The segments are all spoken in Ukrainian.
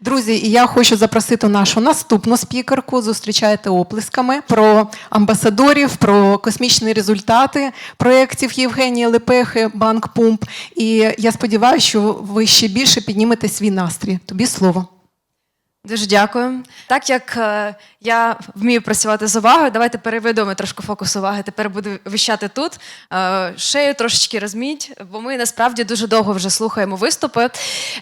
Друзі, і я хочу запросити нашу наступну спікерку. Зустрічайте оплесками про амбасадорів, про космічні результати проєктів Євгенії Лепехи, Банк Пумп. І я сподіваюся, що ви ще більше піднімете свій настрій. Тобі слово. Дуже дякую. Так як е, я вмію працювати з увагою, давайте переведемо трошки фокус уваги. Тепер буду вищати тут. Е, шею трошечки розміть, бо ми насправді дуже довго вже слухаємо виступи.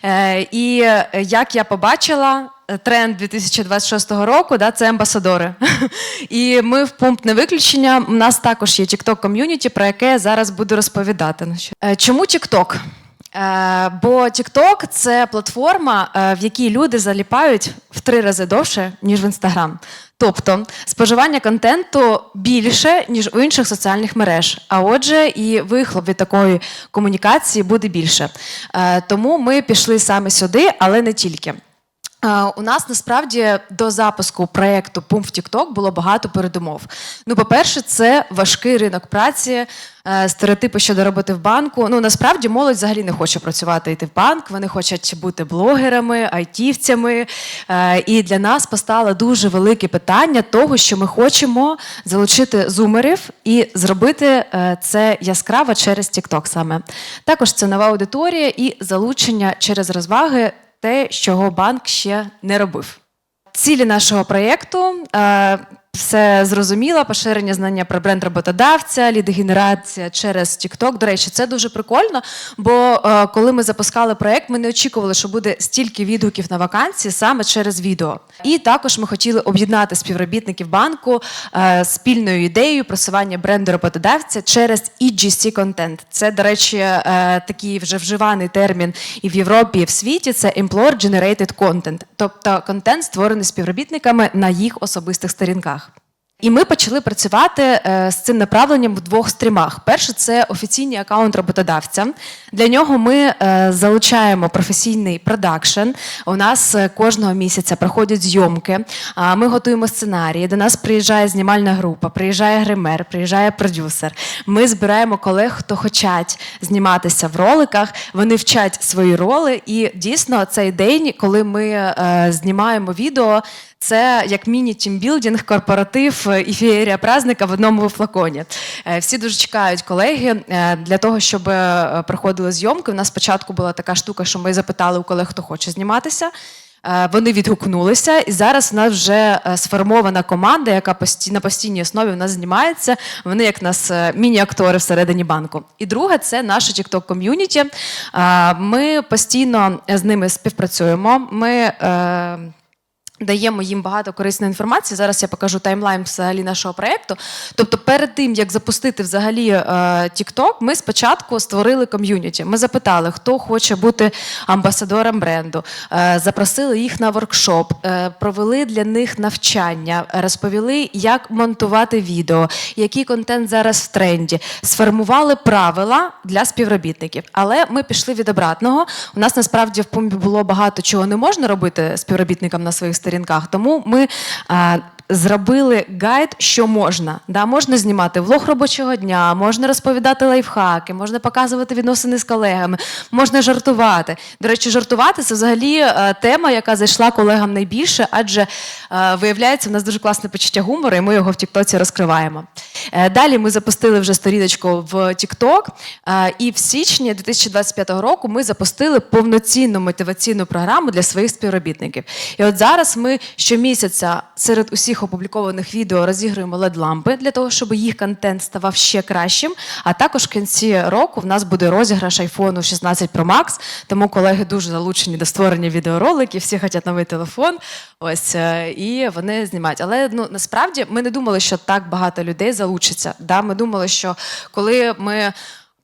Е, і як я побачила. Тренд 2026 року да, це амбасадори. І ми в пункт не виключення. У нас також є TikTok ком'юніті, про яке я зараз буду розповідати. Чому TikTok? Е, Бо TikTok – це платформа, е, в якій люди заліпають в три рази довше, ніж в Instagram. Тобто споживання контенту більше, ніж у інших соціальних мереж. А отже, і вихлоп від такої комунікації буде більше. Е, Тому ми пішли саме сюди, але не тільки. Е, У нас насправді до запуску проєкту Пум в TikTok було багато передумов. Ну, по-перше, це важкий ринок праці, е, стереотипи щодо роботи в банку. Ну насправді молодь взагалі не хоче працювати йти в банк. Вони хочуть бути блогерами, айтівцями. Е, І для нас постало дуже велике питання того, що ми хочемо залучити зумерів і зробити це яскраво через TikTok саме. Також це нова аудиторія і залучення через розваги те, чого банк ще не робив. Цілі нашого проєкту е, все зрозуміло, поширення знання про бренд роботодавця, лідогенерація через TikTok. До речі, це дуже прикольно, бо е, коли ми запускали проєкт, ми не очікували, що буде стільки відгуків на вакансії саме через відео. І також ми хотіли об'єднати співробітників банку е, спільною ідеєю просування бренду роботодавця через EGC контент. Це, до речі, е, такий вже вживаний термін і в Європі, і в світі. Це Employer Generated Content, тобто контент створений співробітниками на їх особистих сторінках. І ми почали працювати е, з цим направленням в двох стрімах. Перше це офіційний аккаунт роботодавця. Для нього ми е, залучаємо професійний продакшн. У нас е, кожного місяця проходять зйомки. Ми готуємо сценарії. До нас приїжджає знімальна група, приїжджає гример, приїжджає продюсер. Ми збираємо колег, хто хочуть зніматися в роликах. Вони вчать свої роли. І дійсно цей день, коли ми знімаємо відео. Це як міні-тімбілдинг, корпоратив е, і феєрія праздника в одному флаконі. Е, Всі дуже чекають колеги е, для того, щоб проходили зйомки. У нас спочатку була така штука, що ми запитали у колег, хто хоче зніматися. Вони відгукнулися, і зараз у нас вже сформована команда, яка на постійній основі у нас знімається. Вони як нас міні-актори всередині банку. І друге це наше TikTok ком'юніті. Ми постійно з ними співпрацюємо. Ми Даємо їм багато корисної інформації. Зараз я покажу таймлайн взагалі нашого проєкту. Тобто, перед тим як запустити взагалі е, TikTok, ми спочатку створили ком'юніті. Ми запитали, хто хоче бути амбасадором бренду, е, запросили їх на воркшоп, е, провели для них навчання, розповіли, як монтувати відео, який контент зараз в тренді, сформували правила для співробітників. Але ми пішли від обратного. У нас насправді в пумбі було багато чого не можна робити співробітникам на своїх сторінках. Тому ми а, зробили гайд, що можна. Да, можна знімати влог робочого дня, можна розповідати лайфхаки, можна показувати відносини з колегами, можна жартувати. До речі, жартувати це взагалі е, тема, яка зайшла колегам найбільше, адже е, виявляється, в нас дуже класне почуття гумору, і ми його в Тіктоці розкриваємо. Е, Далі ми запустили вже сторіночку в е, і в січні 2025 року ми запустили повноцінну мотиваційну програму для своїх співробітників. І от зараз ми щомісяця серед усіх опублікованих відео розігруємо LED-лампи для того, щоб їх контент ставав ще кращим. А також в кінці року в нас буде розіграш iPhone 16 Pro Max, тому колеги дуже залучені до створення відеороликів, всі хочуть новий телефон. Ось е, і вони знімають. Але ну насправді ми не думали, що так багато людей залучиться. Да? Ми думали, що коли ми.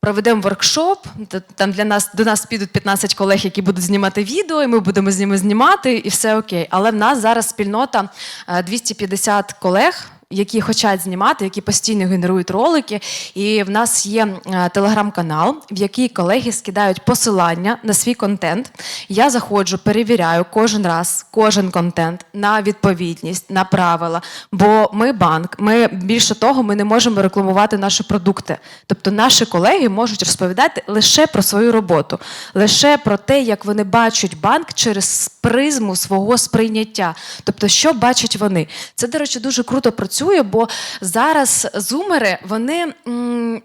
Проведемо воркшоп, там для нас до нас підуть 15 колег, які будуть знімати відео, і ми будемо з ними знімати, і все окей. Але в нас зараз спільнота е, 250 колег. Які хочуть знімати, які постійно генерують ролики. І в нас є е, телеграм-канал, в який колеги скидають посилання на свій контент. Я заходжу, перевіряю кожен раз кожен контент на відповідність, на правила. Бо ми банк, ми більше того, ми не можемо рекламувати наші продукти. Тобто наші колеги можуть розповідати лише про свою роботу, лише про те, як вони бачать банк через призму свого сприйняття. Тобто, що бачать вони. Це, до речі, дуже круто працює, бо зараз зумери вони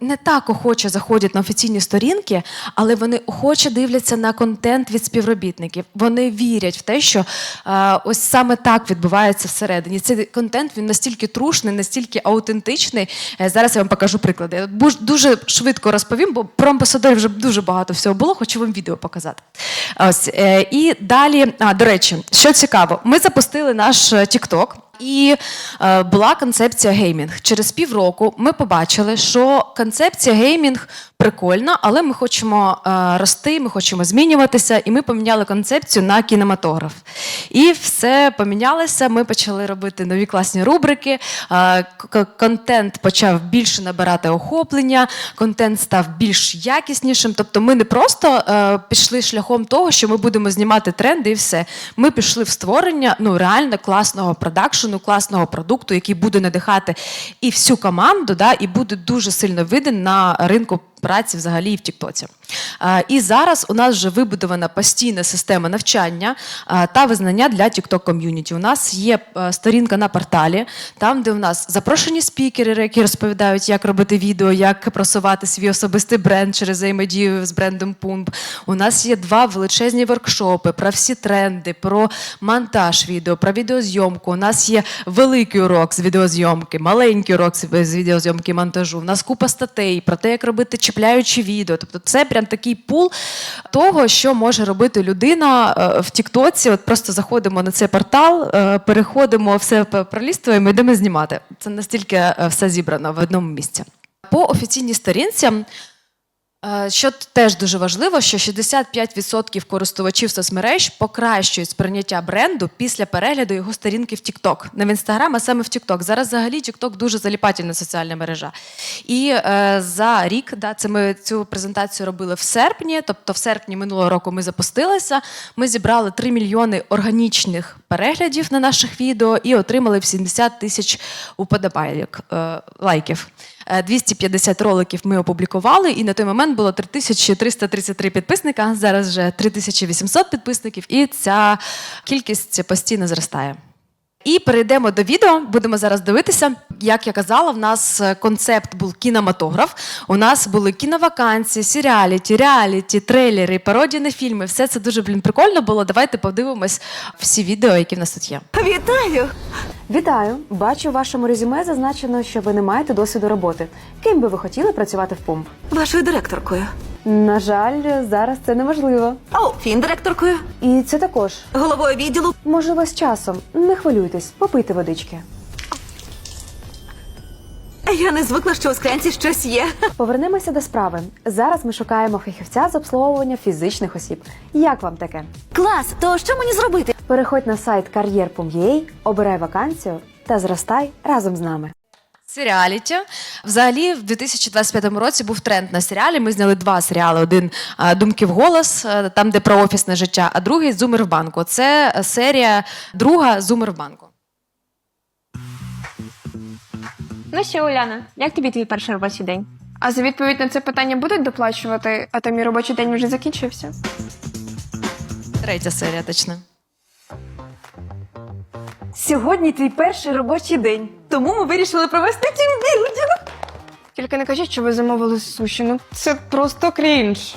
не так охоче заходять на офіційні сторінки, але вони охоче дивляться на контент від співробітників. Вони вірять в те, що е, ось саме так відбувається всередині. Цей контент він настільки трушний, настільки аутентичний. Е, зараз я вам покажу приклади. Я дуже швидко розповім, бо про амбасадорів вже дуже багато всього було, хочу вам відео показати. Ось е, і далі, а до речі, що цікаво, ми запустили наш TikTok. І е, була концепція геймінг. Через півроку ми побачили, що концепція геймінг прикольна, але ми хочемо е, рости, ми хочемо змінюватися, і ми поміняли концепцію на кінематограф. І все помінялося. Ми почали робити нові класні рубрики. е, контент почав більше набирати охоплення, контент став більш якіснішим. Тобто, ми не просто е, пішли шляхом того, що ми будемо знімати тренди і все. Ми пішли в створення ну реально класного продакшену, класного продукту, який буде надихати і всю команду, да, і буде дуже сильно виден на ринку. Праці взагалі і в Тіктоці. І зараз у нас вже вибудована постійна система навчання та визнання для TikTok ком'юніті. У нас є сторінка на порталі, там, де у нас запрошені спікери, які розповідають, як робити відео, як просувати свій особистий бренд через взаємодію з брендом Pump. У нас є два величезні воркшопи про всі тренди, про монтаж відео, про відеозйомку. У нас є великий урок з відеозйомки, маленький урок з відеозйомки монтажу. У нас купа статей про те, як робити чіпляючі відео. Тобто, це прям такий пул того, що може робити людина е, в Тіктоці. От просто заходимо на цей портал, е, переходимо, все пролістуємо, йдемо знімати. Це настільки е, все зібрано в одному місці. По офіційній сторінці. Е, Що теж дуже важливо, що 65% користувачів соцмереж покращують сприйняття бренду після перегляду його сторінки в TikTok. Не в Instagram, а саме в TikTok. Зараз взагалі TikTok дуже заліпательна соціальна мережа. І е, за рік, да, це ми цю презентацію робили в серпні, тобто в серпні минулого року ми запустилися. Ми зібрали 3 мільйони органічних переглядів на наших відео і отримали 70 тисяч уподобайок, е, лайків. Е, 250 роликів ми опублікували, і на той момент було 3333 підписника. Зараз вже 3800 підписників, і ця кількість постійно зростає. І перейдемо до відео. Будемо зараз дивитися. Як я казала, в нас е, концепт був кінематограф. У нас були кіновакансії, серіаліті, реаліті, трейлери, пародії на фільми. Все це дуже блін прикольно було. Давайте подивимось всі відео, які в нас тут є. Вітаю! Вітаю! Бачу, у вашому резюме зазначено, що ви не маєте досвіду роботи. Ким би ви хотіли працювати в ПУМ? Вашою директоркою. На жаль, зараз це неможливо. О, фін-директоркою. І це також. Головою відділу. Можливо, з часом. Не хвилюйтесь, попийте водички. Я не звикла, що у склянці щось є. Повернемося до справи. Зараз ми шукаємо фахівця з обслуговування фізичних осіб. Як вам таке? Клас, то що мені зробити? Переходь на сайт Career.ua, обирай вакансію та зростай разом з нами. Серіаліті. Взагалі, в 2025 році був тренд на серіалі. Ми зняли два серіали: один е, Думки в голос, е, там, де про офісне життя, а другий Зумер в банку. Це серія друга Зумер в банку. Ну що, Уляна, як тобі твій перший робочий день? А за відповідь на це питання будуть доплачувати, а то мій робочий день вже закінчився. Третя серія, точно. Сьогодні твій перший робочий день, тому ми вирішили провести тімбілдинг. Тільки не кажіть, що ви замовили суші. Ну це просто крінж.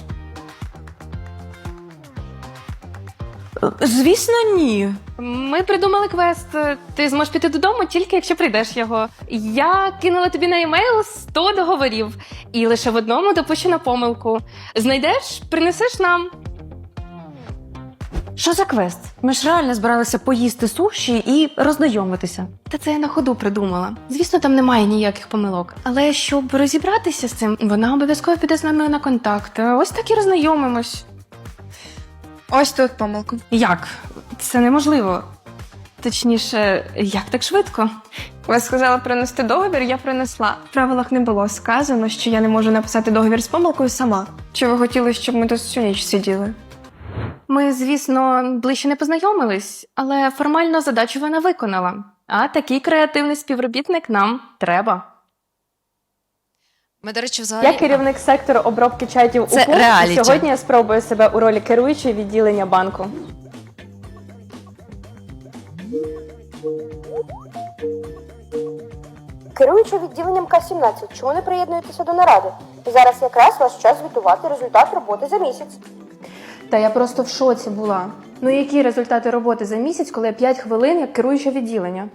Звісно, ні. Ми придумали квест. Ти зможеш піти додому тільки якщо прийдеш його. Я кинула тобі на емейл 100 договорів, і лише в одному допущено помилку. Знайдеш, принесеш нам. Що за квест? Ми ж реально збиралися поїсти суші і роззнайомитися. Та це я на ходу придумала. Звісно, там немає ніяких помилок. Але щоб розібратися з цим, вона обов'язково піде з нами на контакт. Ось так і роззнайомимось. Ось тут помилка. Як? Це неможливо. Точніше, як так швидко? Ви сказали принести договір, я принесла. В правилах не було сказано, що я не можу написати договір з помилкою сама. Чи ви хотіли, щоб ми тут всю ніч сиділи? Ми, звісно, ближче не познайомились, але формально задачу вона виконала. А такий креативний співробітник нам треба. Ми, до речі, взагалі. Я керівник сектору обробки чатів Це у і реаліті. сьогодні я спробую себе у ролі керуючої відділення банку. Керуючи відділенням К-17, чому не приєднуєтеся до наради? Зараз якраз ваш час звітувати результат роботи за місяць. Та я просто в шоці була. Ну які результати роботи за місяць, коли я 5 хвилин як керуюча відділення?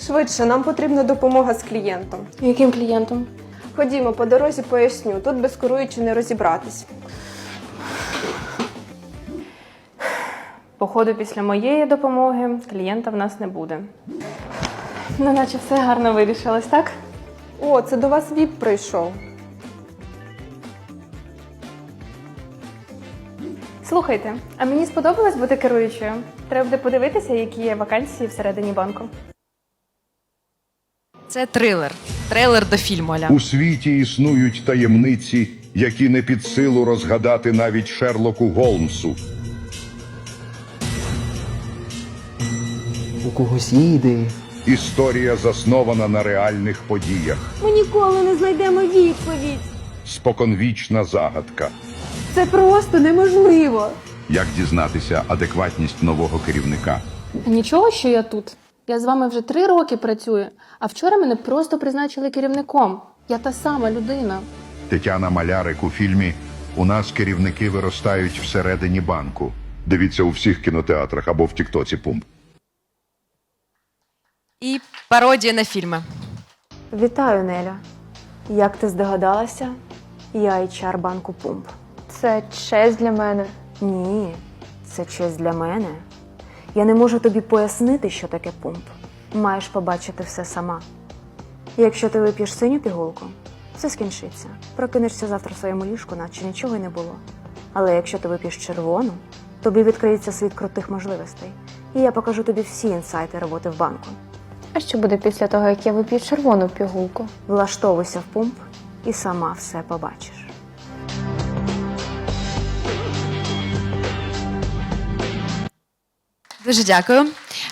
Швидше, нам потрібна допомога з клієнтом. Яким клієнтом? Ходімо, по дорозі поясню. Тут без керуючи не розібратись. Походу, після моєї допомоги клієнта в нас не буде. Ну, наче все гарно вирішилось, так? О, це до вас ВІП прийшов. Слухайте, а мені сподобалось бути керуючою. Треба буде подивитися, які є вакансії всередині банку. Це трилер. Трейлер до фільму. Аля. У світі існують таємниці, які не під силу розгадати навіть Шерлоку Голмсу. У когось є ідеї? Історія заснована на реальних подіях. Ми ніколи не знайдемо відповідь. Споконвічна загадка. Це просто неможливо. Як дізнатися адекватність нового керівника? Нічого, що я тут. Я з вами вже три роки працюю, а вчора мене просто призначили керівником. Я та сама людина. Тетяна Малярик у фільмі У нас керівники виростають всередині банку. Дивіться у всіх кінотеатрах або в Тіктоці Пумп. І пародія на фільми. Вітаю, Неля. Як ти здогадалася? Я HR банку Пумп. Це честь для мене. Ні, це честь для мене. Я не можу тобі пояснити, що таке пумп. Маєш побачити все сама. Якщо ти вип'єш синю пігулку, все скінчиться. Прокинешся завтра в своєму ліжку, наче нічого й не було. Але якщо ти вип'єш червону, тобі відкриється світ крутих можливостей. І я покажу тобі всі інсайти роботи в банку. А що буде після того, як я вип'ю червону пігулку? Влаштовуйся в пумп і сама все побачиш. Дуже дякую.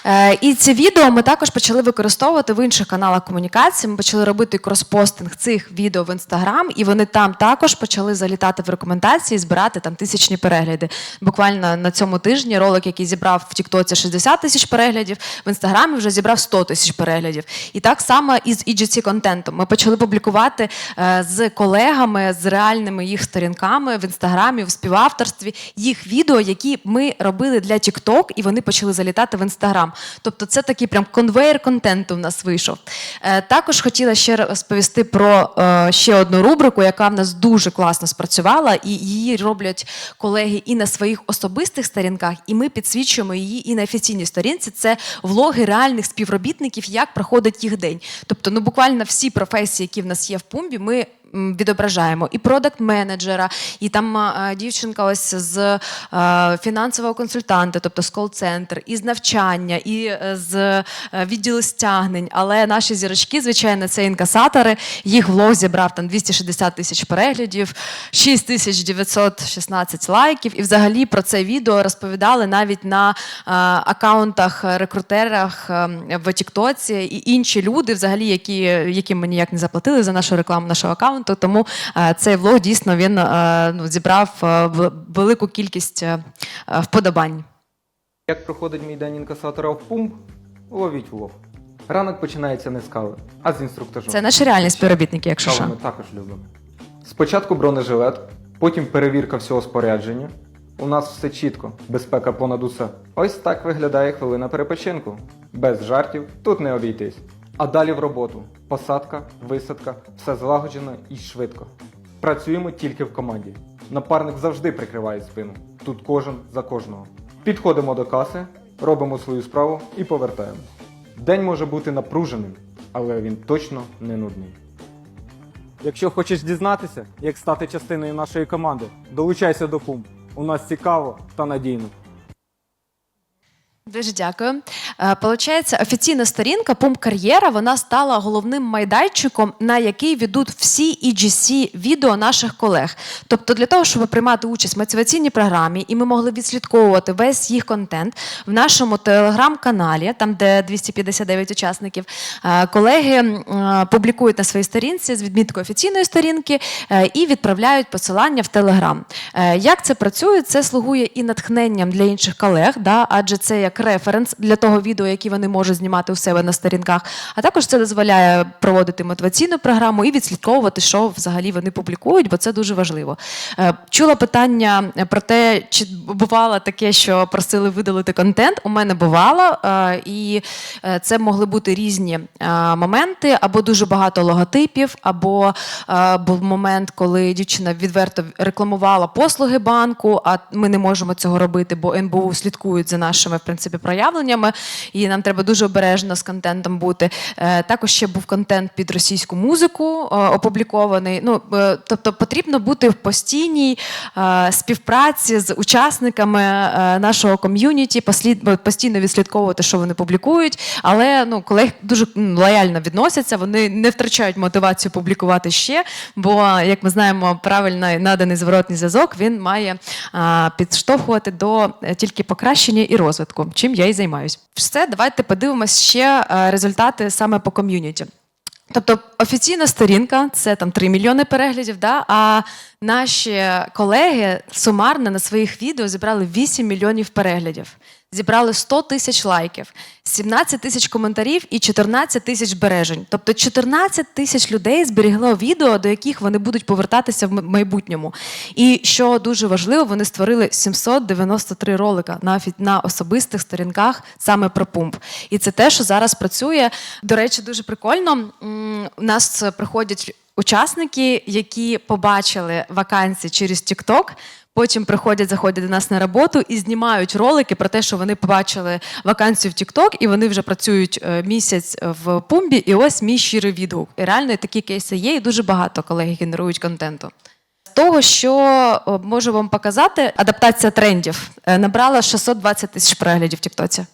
Е, і це відео ми також почали використовувати в інших каналах комунікації. Ми почали робити кроспостинг цих відео в інстаграм, і вони там також почали залітати в рекомендації, збирати там тисячні перегляди. Буквально на цьому тижні ролик, який зібрав в Тіктоці 60 тисяч переглядів, в інстаграмі вже зібрав 100 тисяч переглядів. І так само і з EGC контентом. Ми почали публікувати е, з колегами, з реальними їх сторінками в інстаграмі, в співавторстві їх відео, які ми робили для TikTok, і вони почали залітати в інстаграм. Тобто, це такий прям конвейер контенту в нас вийшов. Е, також хотіла ще розповісти про е, ще одну рубрику, яка в нас дуже класно спрацювала, і її роблять колеги і на своїх особистих сторінках, і ми підсвічуємо її і на офіційній сторінці. Це влоги реальних співробітників, як проходить їх день. Тобто, ну буквально всі професії, які в нас є в пумбі, ми. Відображаємо і продакт-менеджера, і там дівчинка ось з е, фінансового консультанта, тобто з кол-центр, і з навчання, і е, з е, відділу стягнень. Але наші зірочки, звичайно, це інкасатори. Їх влог зібрав там 260 тисяч переглядів, 6916 лайків. І взагалі про це відео розповідали навіть на акаунтах, е, рекрутерах в Тіктоці і інші люди, взагалі, які, яким ми ніяк не заплатили за нашу рекламу нашого акаунту. Тому е, цей влог дійсно він е, ну, зібрав е, велику кількість вподобань. Як проходить мій день інкасатора в пумп? Ловіть влог. Ранок починається не з кави, а з інструктажу. Це наші реальні співробітники, якщо що. ми також любимо. Спочатку бронежилет, потім перевірка всього спорядження. У нас все чітко, безпека понад усе. Ось так виглядає хвилина перепочинку. Без жартів тут не обійтись. А далі в роботу. Посадка, висадка, все злагоджено і швидко. Працюємо тільки в команді. Напарник завжди прикриває спину. Тут кожен за кожного. Підходимо до каси, робимо свою справу і повертаємось. День може бути напруженим, але він точно не нудний. Якщо хочеш дізнатися, як стати частиною нашої команди, долучайся до пумп. У нас цікаво та надійно. Дуже дякую. Е, Получається, офіційна сторінка Пумп Кар'єра вона стала головним майданчиком, на який ведуть всі EGC відео наших колег. Тобто, для того, щоб приймати участь в мотиваційній програмі, і ми могли відслідковувати весь їх контент в нашому телеграм-каналі, там де 259 учасників, е, колеги е, публікують на своїй сторінці з відміткою офіційної сторінки і відправляють посилання в Телеграм. Як це працює? Це слугує і натхненням для інших колег, да, адже це як референс для того відео, які вони можуть знімати у себе на сторінках. А також це дозволяє проводити мотиваційну програму і відслідковувати, що взагалі вони публікують, бо це дуже важливо. Е, Чула питання про те, чи бувало таке, що просили видалити контент. У мене бувало, е, і е, це могли бути різні е, моменти, або дуже багато логотипів, або е, був момент, коли дівчина відверто рекламувала послуги банку, а ми не можемо цього робити, бо НБУ слідкують за нашими в принципі проявленнями, і нам треба дуже обережно з контентом бути. Е, Також ще був контент під російську музику е, опублікований. Ну е, тобто потрібно бути в постійній співпраці з учасниками нашого ком'юніті, постійно відслідковувати, що вони публікують. Але ну, колеги дуже лояльно відносяться, вони не втрачають мотивацію публікувати ще. Бо, як ми знаємо, правильно наданий зворотний зв'язок він має підштовхувати до тільки покращення і розвитку, чим я і займаюсь. Все, давайте подивимось ще е, результати саме по ком'юніті. Тобто офіційна сторінка це там 3 мільйони переглядів, да? а наші колеги сумарно на своїх відео зібрали 8 мільйонів переглядів, зібрали 100 тисяч лайків, 17 тисяч коментарів і 14 тисяч збережень. Тобто 14 тисяч людей зберігло відео, до яких вони будуть повертатися в майбутньому. І що дуже важливо, вони створили 793 ролика на, офі- на особистих сторінках саме про пумп. І це те, що зараз працює. До речі, дуже прикольно. У нас приходять учасники, які побачили вакансії через TikTok, Потім приходять, заходять до нас на роботу і знімають ролики про те, що вони побачили вакансію в TikTok, і вони вже працюють е, місяць в пумбі, і ось мій щирий відгук. І реально такі кейси є, і дуже багато колеги генерують контенту. Того, що можу вам показати, адаптація трендів е, набрала 620 тисяч переглядів в TikTok.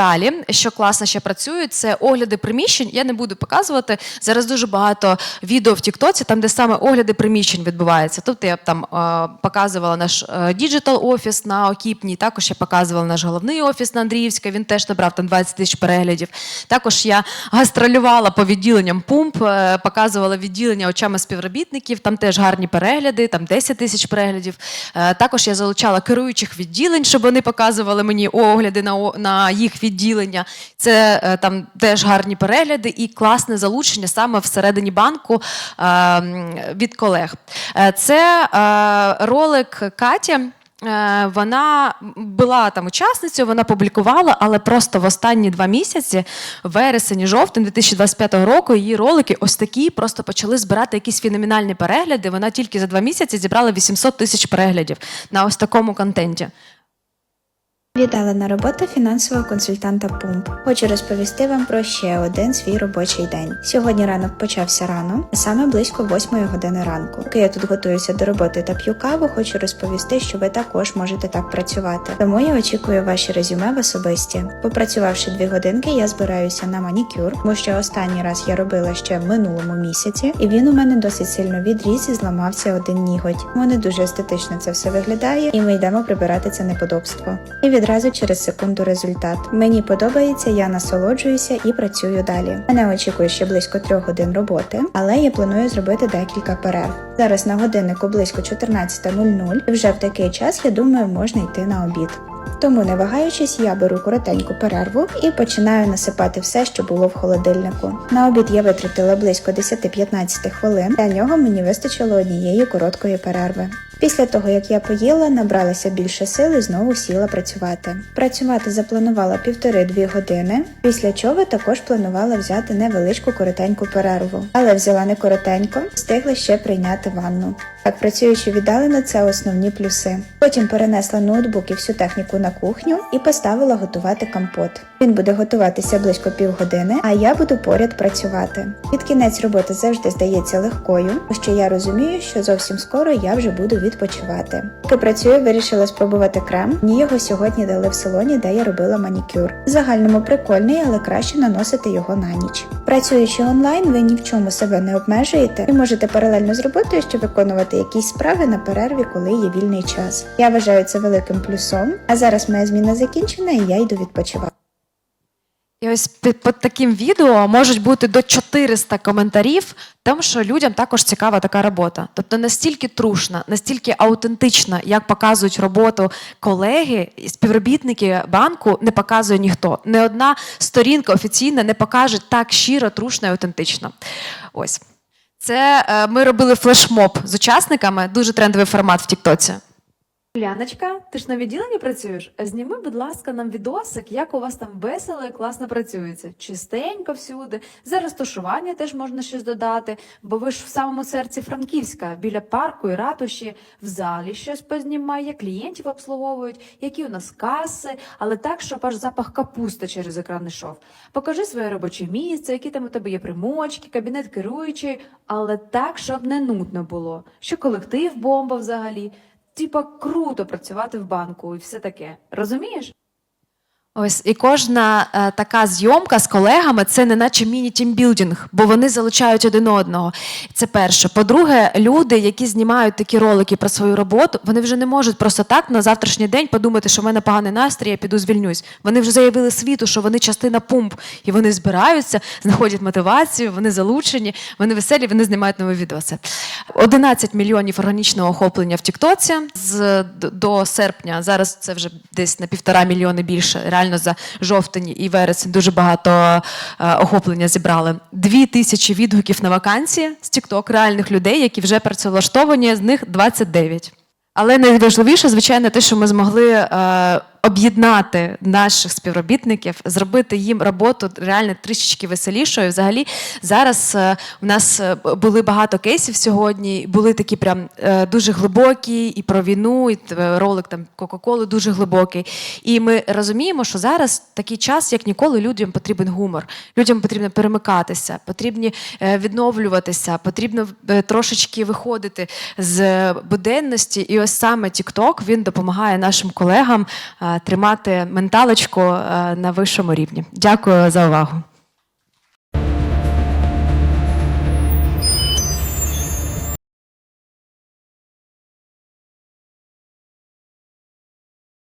Далі, що класно ще працює, це огляди приміщень. Я не буду показувати. Зараз дуже багато відео в Тіктоці, там, де саме огляди приміщень відбуваються. Тобто я там е, показувала наш діджитал офіс на Окіпній, також я показувала наш головний офіс на Андріївська, він теж набрав там 20 тисяч переглядів. Також я гастролювала по відділенням пумп, е, показувала відділення очами співробітників, там теж гарні перегляди, там 10 тисяч переглядів. Е, Також я залучала керуючих відділень, щоб вони показували мені огляди на, на їх відділення. Це е, там теж гарні перегляди і класне залучення саме всередині банку е, від колег. Е, Це ролик Каті. Е, Вона була там учасницею, вона публікувала, але просто в останні два місяці, вересень і жовтень 2025 року, її ролики ось такі просто почали збирати якісь феноменальні перегляди. Вона тільки за два місяці зібрала 800 тисяч переглядів на ось такому контенті. Вітала на робота фінансового консультанта Пумп. Хочу розповісти вам про ще один свій робочий день. Сьогодні ранок почався рано, саме близько 8 години ранку. Поки я тут готуюся до роботи та п'ю каву, хочу розповісти, що ви також можете так працювати. Тому я очікую ваші резюме в особисті. Попрацювавши дві годинки, я збираюся на манікюр, бо що останній раз я робила ще в минулому місяці, і він у мене досить сильно відріс і зламався один ніготь. Тому не дуже естетично це все виглядає, і ми йдемо прибирати це неподобство. І відразу через секунду результат. Мені подобається, я насолоджуюся і працюю далі. Мене очікує ще близько трьох годин роботи, але я планую зробити декілька перерв. Зараз на годиннику близько 14.00, і вже в такий час я думаю, можна йти на обід. Тому, не вагаючись, я беру коротеньку перерву і починаю насипати все, що було в холодильнику. На обід я витратила близько 10-15 хвилин. Для нього мені вистачило однієї короткої перерви. Після того, як я поїла, набралася більше сил і знову сіла працювати. Працювати запланувала півтори-дві години, після чого також планувала взяти невеличку коротеньку перерву. Але взяла не коротенько, встигла ще прийняти ванну. Так, працюючи віддалено, це основні плюси. Потім перенесла ноутбук і всю техніку на кухню і поставила готувати компот. Він буде готуватися близько півгодини, а я буду поряд працювати. Під кінець роботи завжди здається легкою, що я розумію, що зовсім скоро я вже буду відпочивати. Поки працюю, вирішила спробувати крем. Мені його сьогодні дали в салоні, де я робила манікюр. В загальному прикольний, але краще наносити його на ніч. Працюючи онлайн, ви ні в чому себе не обмежуєте і можете паралельно з роботою ще виконувати якісь справи на перерві, коли є вільний час. Я вважаю це великим плюсом. А зараз моя зміна закінчена, і я йду відпочивати. І ось під, таким відео можуть бути до 400 коментарів, тому що людям також цікава така робота. Тобто настільки трушна, настільки аутентична, як показують роботу колеги, і співробітники банку, не показує ніхто. Не одна сторінка офіційна не покаже так щиро, трушно і аутентично. Ось. Це е, ми робили флешмоб з учасниками, дуже трендовий формат в Тіктоці. Ляночка, ти ж на відділенні працюєш? Зніми, будь ласка, нам відосик, як у вас там весело і класно працюється. Чистенько всюди. За розташування теж можна щось додати, бо ви ж в самому серці Франківська, біля парку і ратуші, в залі щось познімай, як клієнтів обслуговують, які у нас каси, але так, щоб аж запах капусти через екран йшов. Покажи своє робоче місце, які там у тебе є примочки, кабінет керуючий, але так, щоб не нудно було. Що колектив бомба взагалі. Типа круто працювати в банку і все таке. Розумієш? Ось і кожна е, така зйомка з колегами це не наче міні-тімбілдинг, бо вони залучають один одного. Це перше. По-друге, люди, які знімають такі ролики про свою роботу, вони вже не можуть просто так на завтрашній день подумати, що в мене поганий настрій, я піду звільнюсь. Вони вже заявили світу, що вони частина пумп, і вони збираються, знаходять мотивацію, вони залучені, вони веселі, вони знімають нові відоси. 11 мільйонів органічного охоплення в Тіктоці з до серпня. Зараз це вже десь на півтора мільйони більше. Реально за жовтень і вересень дуже багато е, охоплення зібрали. Дві тисячі відгуків на вакансії з TikTok реальних людей, які вже працевлаштовані, з них 29. Але найважливіше, звичайно, те, що ми змогли е, об'єднати наших співробітників, зробити їм роботу реально трішечки веселішою. Взагалі, зараз е, у нас е, були багато кейсів сьогодні, були такі прям е, дуже глибокі і про війну, і ролик там Кока-Коли дуже глибокий. І ми розуміємо, що зараз такий час, як ніколи, людям потрібен гумор. Людям потрібно перемикатися, потрібні відновлюватися, потрібно трошечки виходити з буденності. І ось саме TikTok, він допомагає нашим колегам тримати менталочку е, на вищому рівні. Дякую за увагу.